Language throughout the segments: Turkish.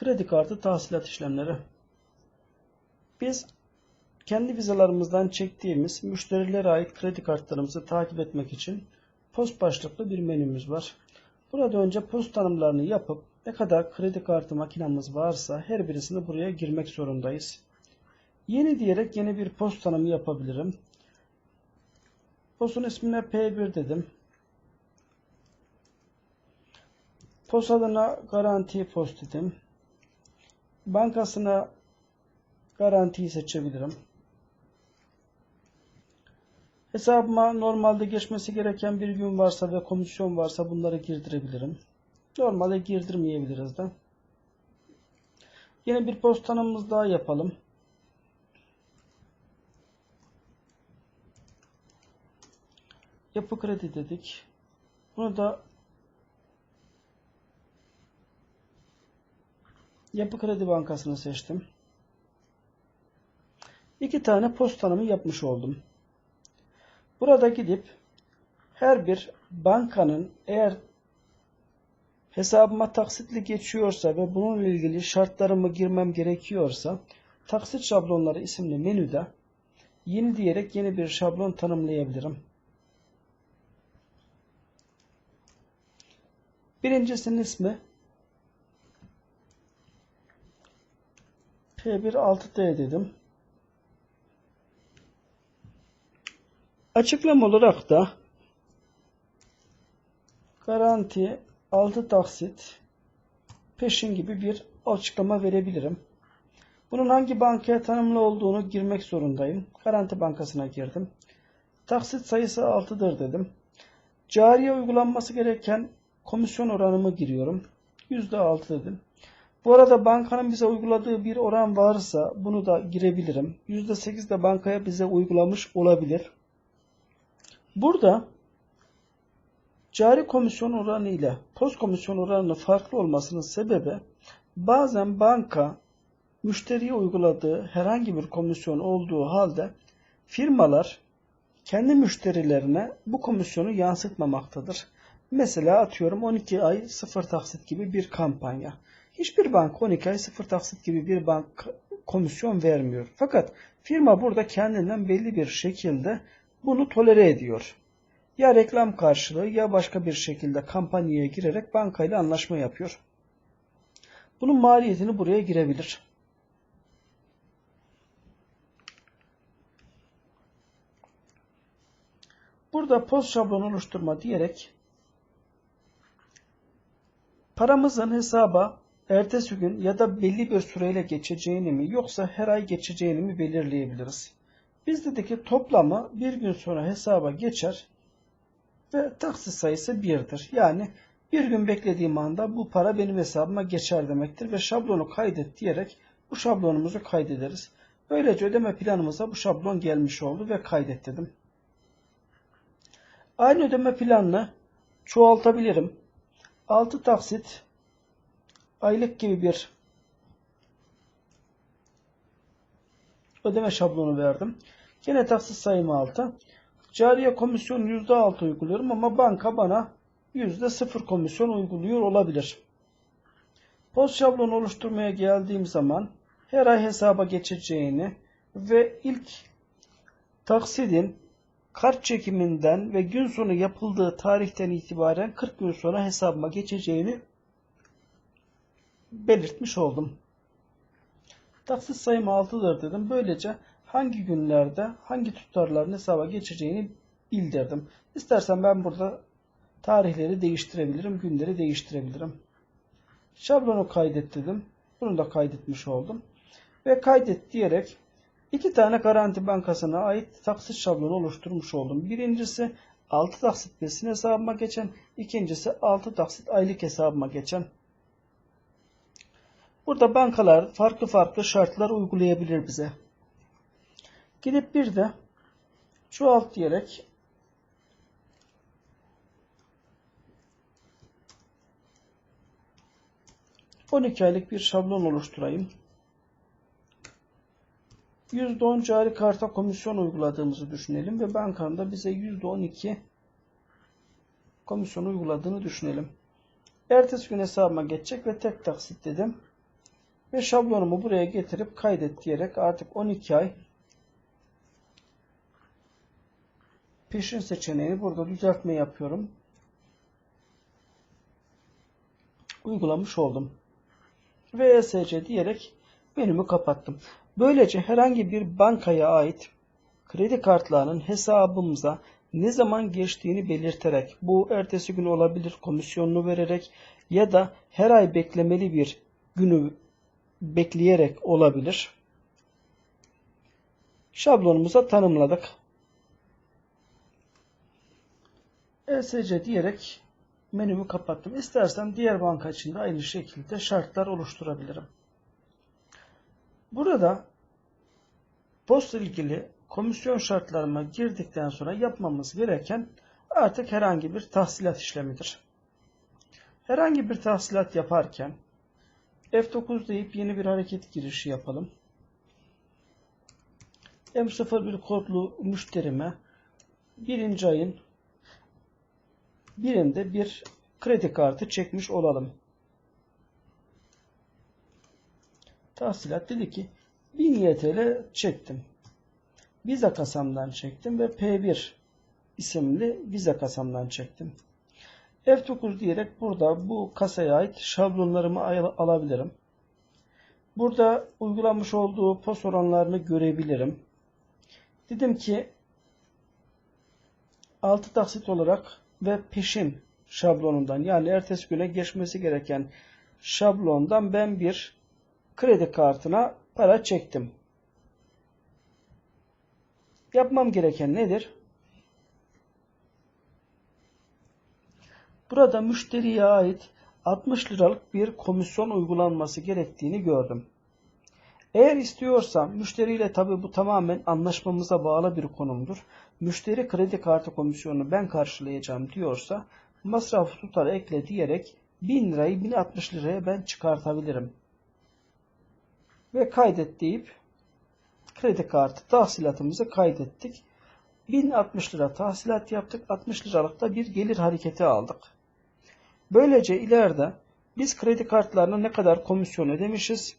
Kredi kartı tahsilat işlemleri. Biz kendi vizalarımızdan çektiğimiz müşterilere ait kredi kartlarımızı takip etmek için post başlıklı bir menümüz var. Burada önce post tanımlarını yapıp ne kadar kredi kartı makinamız varsa her birisini buraya girmek zorundayız. Yeni diyerek yeni bir post tanımı yapabilirim. Postun ismine P1 dedim. Post adına garanti post dedim. Bankasına garantiyi seçebilirim. Hesabıma normalde geçmesi gereken bir gün varsa ve komisyon varsa bunları girdirebilirim. Normalde girdirmeyebiliriz de. Yine bir post tanımımız daha yapalım. Yapı kredi dedik. Bunu da Yapı Kredi Bankası'nı seçtim. İki tane post tanımı yapmış oldum. Burada gidip her bir bankanın eğer hesabıma taksitli geçiyorsa ve bununla ilgili şartlarımı girmem gerekiyorsa taksit şablonları isimli menüde yeni diyerek yeni bir şablon tanımlayabilirim. Birincisinin ismi P1 6D dedim. Açıklama olarak da garanti 6 taksit peşin gibi bir açıklama verebilirim. Bunun hangi bankaya tanımlı olduğunu girmek zorundayım. Garanti bankasına girdim. Taksit sayısı 6'dır dedim. Cariye uygulanması gereken komisyon oranımı giriyorum. %6 dedim. Bu arada bankanın bize uyguladığı bir oran varsa bunu da girebilirim. %8 de bankaya bize uygulamış olabilir. Burada cari komisyon oranı ile post komisyon oranının farklı olmasının sebebi bazen banka müşteriye uyguladığı herhangi bir komisyon olduğu halde firmalar kendi müşterilerine bu komisyonu yansıtmamaktadır. Mesela atıyorum 12 ay sıfır taksit gibi bir kampanya. Hiçbir banka 12 ay sıfır taksit gibi bir bank komisyon vermiyor. Fakat firma burada kendinden belli bir şekilde bunu tolere ediyor. Ya reklam karşılığı ya başka bir şekilde kampanyaya girerek bankayla anlaşma yapıyor. Bunun maliyetini buraya girebilir. Burada post şablonu oluşturma diyerek paramızın hesaba ertesi gün ya da belli bir süreyle geçeceğini mi yoksa her ay geçeceğini mi belirleyebiliriz. Biz dedik ki toplamı bir gün sonra hesaba geçer ve taksit sayısı 1'dir. Yani bir gün beklediğim anda bu para benim hesabıma geçer demektir ve şablonu kaydet diyerek bu şablonumuzu kaydederiz. Böylece ödeme planımıza bu şablon gelmiş oldu ve kaydet dedim. Aynı ödeme planını çoğaltabilirim. 6 taksit aylık gibi bir ödeme şablonu verdim. Yine taksit sayımı 6. Cariye komisyon %6 uyguluyorum ama banka bana %0 komisyon uyguluyor olabilir. Post şablonu oluşturmaya geldiğim zaman her ay hesaba geçeceğini ve ilk taksidin kart çekiminden ve gün sonu yapıldığı tarihten itibaren 40 gün sonra hesabıma geçeceğini belirtmiş oldum. Taksit sayım 6'dır dedim. Böylece hangi günlerde hangi tutarların hesaba geçeceğini bildirdim. İstersen ben burada tarihleri değiştirebilirim, günleri değiştirebilirim. Şablonu kaydet dedim. Bunu da kaydetmiş oldum. Ve kaydet diyerek iki tane garanti bankasına ait taksit şablonu oluşturmuş oldum. Birincisi 6 taksit besin hesabıma geçen, ikincisi 6 taksit aylık hesabıma geçen. Burada bankalar farklı farklı şartlar uygulayabilir bize. Gidip bir de çoğalt diyerek ...12 aylık bir şablon oluşturayım. %10 cari karta komisyon uyguladığımızı düşünelim ve bankanın da bize %12 komisyon uyguladığını düşünelim. Ertesi gün hesabıma geçecek ve tek taksit dedim. Ve şablonumu buraya getirip kaydet diyerek artık 12 ay peşin seçeneğini burada düzeltme yapıyorum. Uygulamış oldum. Ve ESC diyerek menümü kapattım. Böylece herhangi bir bankaya ait kredi kartlarının hesabımıza ne zaman geçtiğini belirterek, bu ertesi gün olabilir komisyonunu vererek ya da her ay beklemeli bir günü bekleyerek olabilir. Şablonumuza tanımladık. ESC diyerek menümü kapattım. İstersen diğer banka için de aynı şekilde şartlar oluşturabilirim. Burada post ilgili komisyon şartlarına girdikten sonra yapmamız gereken artık herhangi bir tahsilat işlemidir. Herhangi bir tahsilat yaparken F9 deyip yeni bir hareket girişi yapalım. M01 kodlu müşterime birinci ayın birinde bir kredi kartı çekmiş olalım. Tahsilat dedi ki 1000 YTL çektim. Visa kasamdan çektim ve P1 isimli Visa kasamdan çektim. F9 diyerek burada bu kasaya ait şablonlarımı alabilirim. Burada uygulamış olduğu pos oranlarını görebilirim. Dedim ki 6 taksit olarak ve peşin şablonundan yani ertesi güne geçmesi gereken şablondan ben bir kredi kartına para çektim. Yapmam gereken nedir? Burada müşteriye ait 60 liralık bir komisyon uygulanması gerektiğini gördüm. Eğer istiyorsam müşteriyle tabi bu tamamen anlaşmamıza bağlı bir konumdur. Müşteri kredi kartı komisyonunu ben karşılayacağım diyorsa masraf tutar ekle diyerek 1000 lirayı 1060 liraya ben çıkartabilirim. Ve kaydet deyip kredi kartı tahsilatımızı kaydettik. 1060 lira tahsilat yaptık. 60 liralık da bir gelir hareketi aldık. Böylece ileride biz kredi kartlarına ne kadar komisyon ödemişiz,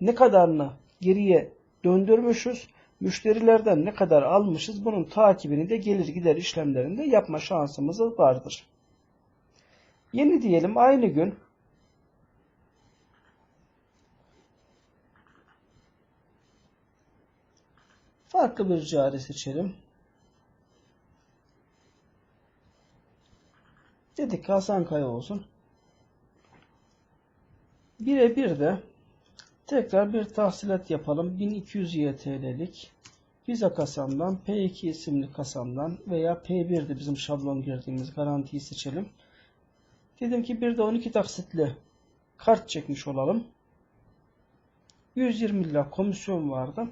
ne kadarını geriye döndürmüşüz, müşterilerden ne kadar almışız bunun takibini de gelir gider işlemlerinde yapma şansımız vardır. Yeni diyelim aynı gün farklı bir cari seçelim. Dedik Hasan Kaya olsun. Birebir de tekrar bir tahsilat yapalım. 1200 YTL'lik Visa kasamdan P2 isimli kasamdan veya P1'de bizim şablon girdiğimiz garantiyi seçelim. Dedim ki bir de 12 taksitli kart çekmiş olalım. 120 lira komisyon vardı.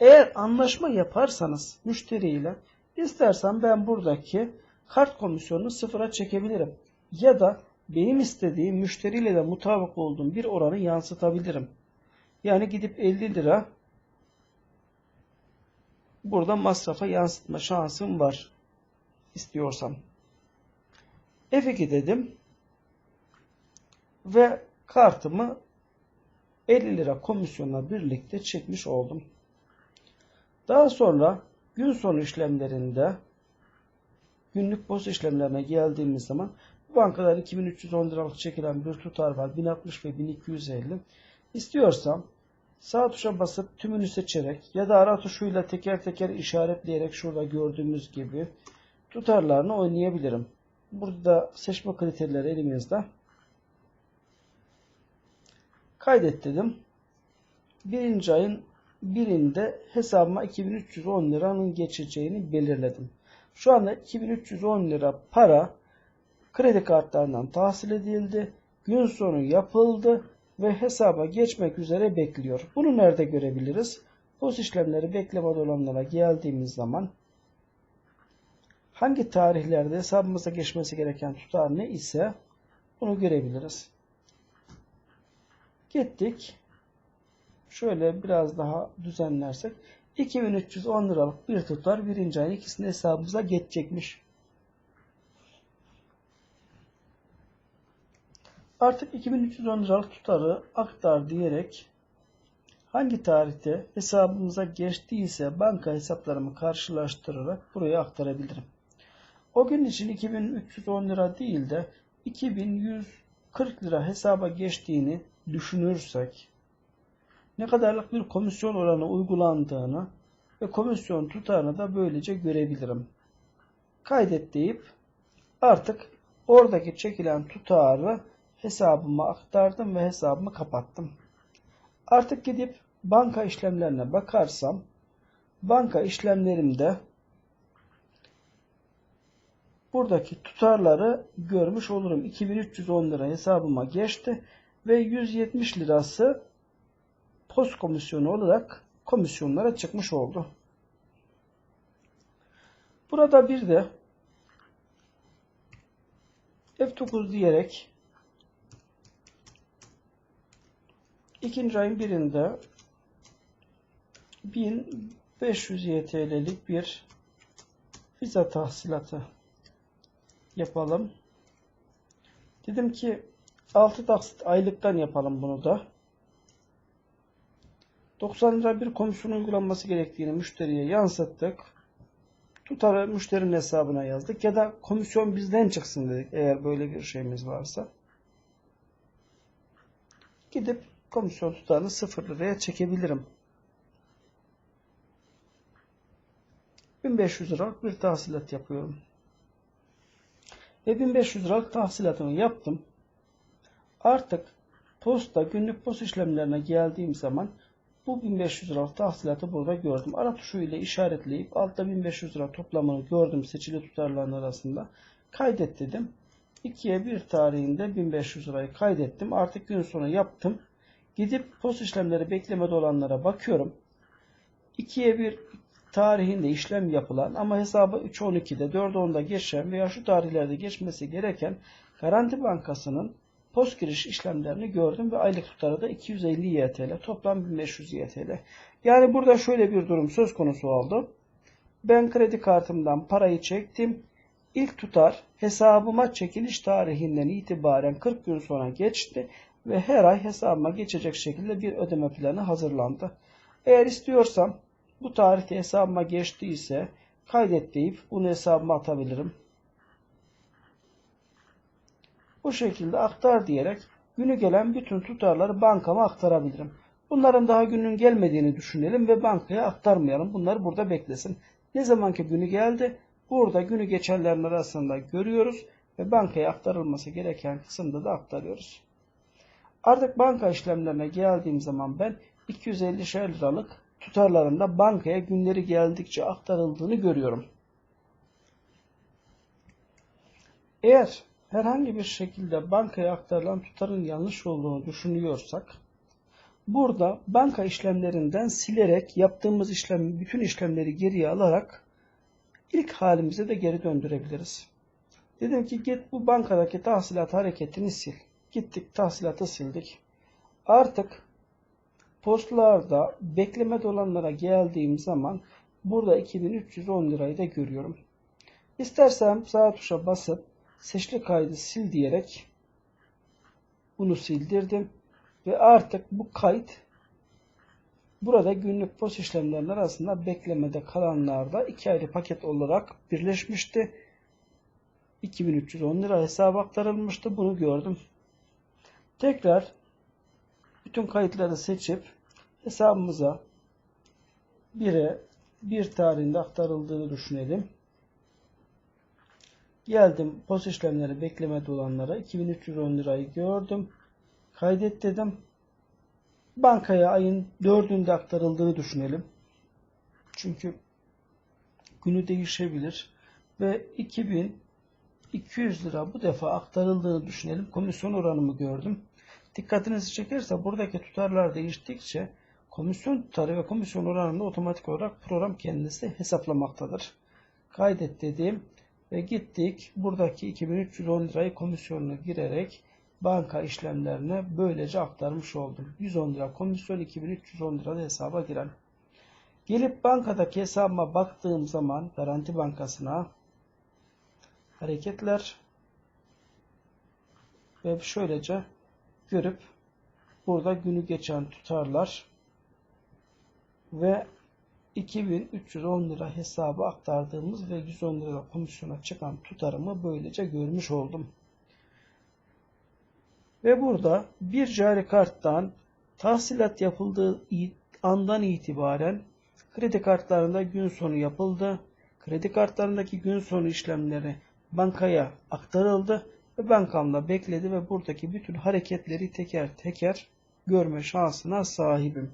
Eğer anlaşma yaparsanız müşteriyle istersen ben buradaki kart komisyonunu sıfıra çekebilirim. Ya da benim istediğim müşteriyle de mutabık olduğum bir oranı yansıtabilirim. Yani gidip 50 lira burada masrafa yansıtma şansım var istiyorsam. F2 dedim ve kartımı 50 lira komisyonla birlikte çekmiş oldum. Daha sonra gün sonu işlemlerinde günlük boz işlemlerine geldiğimiz zaman bankalar 2310 liralık çekilen bir tutar var. 1060 ve 1250. İstiyorsam sağ tuşa basıp tümünü seçerek ya da ara tuşuyla teker teker işaretleyerek şurada gördüğümüz gibi tutarlarını oynayabilirim. Burada seçme kriterleri elimizde. Kaydet dedim. Birinci ayın birinde hesabıma 2310 liranın geçeceğini belirledim. Şu anda 2310 lira para kredi kartlarından tahsil edildi. Gün sonu yapıldı ve hesaba geçmek üzere bekliyor. Bunu nerede görebiliriz? Post işlemleri bekleme dolanlara geldiğimiz zaman hangi tarihlerde hesabımıza geçmesi gereken tutar ne ise bunu görebiliriz. Gittik. Şöyle biraz daha düzenlersek 2310 liralık bir tutar birinci ayın ikisini hesabımıza geçecekmiş. Artık 2310 liralık tutarı aktar diyerek hangi tarihte hesabımıza geçtiyse banka hesaplarımı karşılaştırarak buraya aktarabilirim. O gün için 2310 lira değil de 2140 lira hesaba geçtiğini düşünürsek ne kadarlık bir komisyon oranı uygulandığını ve komisyon tutarını da böylece görebilirim. Kaydet deyip artık oradaki çekilen tutarı hesabıma aktardım ve hesabımı kapattım. Artık gidip banka işlemlerine bakarsam banka işlemlerimde buradaki tutarları görmüş olurum. 2310 lira hesabıma geçti ve 170 lirası post komisyonu olarak komisyonlara çıkmış oldu. Burada bir de F9 diyerek ikinci ayın birinde 1500 YTL'lik bir vize tahsilatı yapalım. Dedim ki 6 taksit aylıktan yapalım bunu da. 90 lira bir komisyon uygulanması gerektiğini müşteriye yansıttık. Tutarı müşterinin hesabına yazdık ya da komisyon bizden çıksın dedik eğer böyle bir şeyimiz varsa. Gidip komisyon tutarını 0 liraya çekebilirim. 1500 liralık bir tahsilat yapıyorum. Ve 1500 liralık tahsilatımı yaptım. Artık posta günlük post işlemlerine geldiğim zaman bu 1500 liralık tahsilatı burada gördüm. Ara tuşu ile işaretleyip altta 1500 lira toplamını gördüm seçili tutarların arasında. Kaydet dedim. 2'ye 1 tarihinde 1500 lirayı kaydettim. Artık gün sonu yaptım. Gidip post işlemleri beklemede olanlara bakıyorum. 2'ye 1 tarihinde işlem yapılan ama hesabı 3.12'de 4.10'da geçen veya şu tarihlerde geçmesi gereken Garanti Bankası'nın post giriş işlemlerini gördüm ve aylık tutarı da 250 YTL. Toplam 1500 YTL. Yani burada şöyle bir durum söz konusu oldu. Ben kredi kartımdan parayı çektim. İlk tutar hesabıma çekiliş tarihinden itibaren 40 gün sonra geçti ve her ay hesabıma geçecek şekilde bir ödeme planı hazırlandı. Eğer istiyorsam bu tarihte hesabıma geçtiyse kaydet deyip bunu hesabıma atabilirim. Bu şekilde aktar diyerek günü gelen bütün tutarları bankama aktarabilirim. Bunların daha günün gelmediğini düşünelim ve bankaya aktarmayalım. Bunlar burada beklesin. Ne zamanki günü geldi burada günü geçenlerin arasında görüyoruz ve bankaya aktarılması gereken kısımda da aktarıyoruz. Artık banka işlemlerine geldiğim zaman ben 250 liralık tutarlarında bankaya günleri geldikçe aktarıldığını görüyorum. Eğer herhangi bir şekilde bankaya aktarılan tutarın yanlış olduğunu düşünüyorsak burada banka işlemlerinden silerek yaptığımız işlem bütün işlemleri geriye alarak ilk halimize de geri döndürebiliriz. Dedim ki git bu bankadaki tahsilat hareketini sil. Gittik tahsilatı sildik. Artık postlarda bekleme dolanlara geldiğim zaman burada 2310 lirayı da görüyorum. İstersem sağ tuşa basıp seçili kaydı sil diyerek bunu sildirdim. Ve artık bu kayıt burada günlük post işlemlerinin arasında beklemede kalanlarda iki ayrı paket olarak birleşmişti. 2310 lira hesaba aktarılmıştı. Bunu gördüm. Tekrar bütün kayıtları seçip hesabımıza 1'e 1 tarihinde aktarıldığını düşünelim. Geldim post işlemleri beklemede olanlara 2310 lirayı gördüm. Kaydet dedim. Bankaya ayın 4'ünde aktarıldığını düşünelim. Çünkü günü değişebilir. Ve 2200 lira bu defa aktarıldığını düşünelim. Komisyon oranımı gördüm. Dikkatinizi çekerse buradaki tutarlar değiştikçe komisyon tutarı ve komisyon oranını otomatik olarak program kendisi hesaplamaktadır. Kaydet dediğim ve gittik buradaki 2310 lirayı komisyonuna girerek banka işlemlerine böylece aktarmış oldum. 110 lira komisyon 2310 lira da hesaba giren. Gelip bankadaki hesabıma baktığım zaman Garanti Bankası'na hareketler ve şöylece görüp burada günü geçen tutarlar ve 2310 lira hesaba aktardığımız ve 110 lira komisyona çıkan tutarımı böylece görmüş oldum. Ve burada bir cari karttan tahsilat yapıldığı andan itibaren kredi kartlarında gün sonu yapıldı. Kredi kartlarındaki gün sonu işlemleri bankaya aktarıldı ve bankamda bekledi ve buradaki bütün hareketleri teker teker görme şansına sahibim.